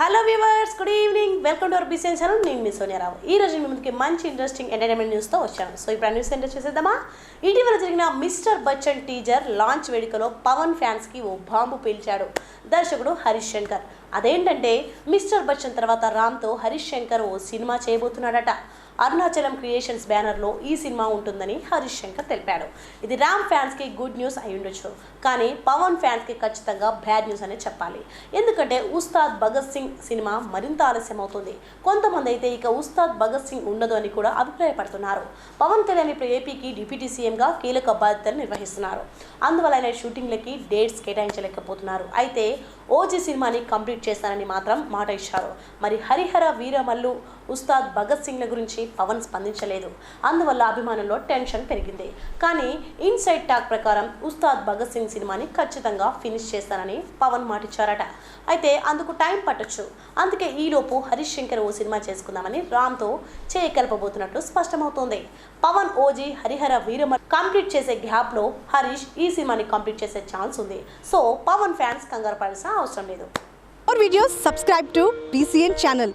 Hello viewers good evening welcome to our business channel నేను మీ సోనియారావు ఈ రోజు మీ ముందుకి మంచి ఇంట్రెస్టింగ్ ఎంటర్టైన్మెంట్ న్యూస్తో వచ్చాను. సో ఇప్పుడు న్యూస్ ఎంటర్ చేసేద్దామా? ఇటీవల జరిగిన మిస్టర్ బచ్చన్ టీజర్ లాంచ్ వేడుకలో పవన్ ఫ్యాన్స్కి ఓ బాంబు పీల్చాడు దర్శకుడు హరీష్ శంకర్. అదేంటంటే మిస్టర్ బచ్చన్ తర్వాత రామ్తో హరీష్ శంకర్ ఓ సినిమా చేయబోతున్నాడట. అరుణాచలం క్రియేషన్స్ బ్యానర్లో ఈ సినిమా ఉంటుందని హరీష్ శంకర్ తెలిపాడు. ఇది రామ్ ఫ్యాన్స్కి గుడ్ న్యూస్ అయి ఉండొచ్చు. కానీ పవన్ ఫ్యాన్స్కి ఖచ్చితంగా బ్యాడ్ న్యూస్ అనే చెప్పాలి. ఎందుకంటే ఉస్తాద్ భగత్ సింగ్ సినిమా మరింత ఆలస్యం అవుతుంది కొంతమంది అయితే ఇక ఉస్తాద్ భగత్ సింగ్ ఉండదు అని కూడా అభిప్రాయపడుతున్నారు. పవన్ కళ్యాణ్ ఇప్పుడు ఏపీకి డిప్యూటీ సీఎంగా కీలక బాధ్యతలు నిర్వహిస్తున్నారు. అందువల్ల ఆయన షూటింగ్లకి డేట్స్ కేటాయించలేకపోతున్నారు. అయితే ఓజీ సినిమాని కంప్లీట్ చేస్తానని మాత్రం మాట ఇచ్చారు. మరి హరిహర వీరమల్లు ఉస్తాద్ భగత్ సింగ్ల గురించి పవన్ స్పందించలేదు. అందువల్ల అభిమానుల్లో టెన్షన్ పెరిగింది. కానీ ఇన్సైడ్ టాక్ ప్రకారం ఉస్తాద్ భగత్ సింగ్ సినిమాని ఖచ్చితంగా ఫినిష్ చేస్తానని పవన్ మాటిచ్చారట. అయితే అందుకు టైం పట్టొచ్చు. అందుకే ఈలోపు హరీష్ శంకర్ ఓ సినిమా చేసుకుందామని రామ్తో చేయకలపబోతున్నట్లు స్పష్టమవుతోంది. పవన్ ఓజీ హరిహర వీరమ కంప్లీట్ చేసే గ్యాప్లో హరీష్ ఈ సినిమాని కంప్లీట్ చేసే ఛాన్స్ ఉంది. సో పవన్ ఫ్యాన్స్ కంగారు పడాల్సిన అవసరం లేదు. For videos subscribe to BCN channel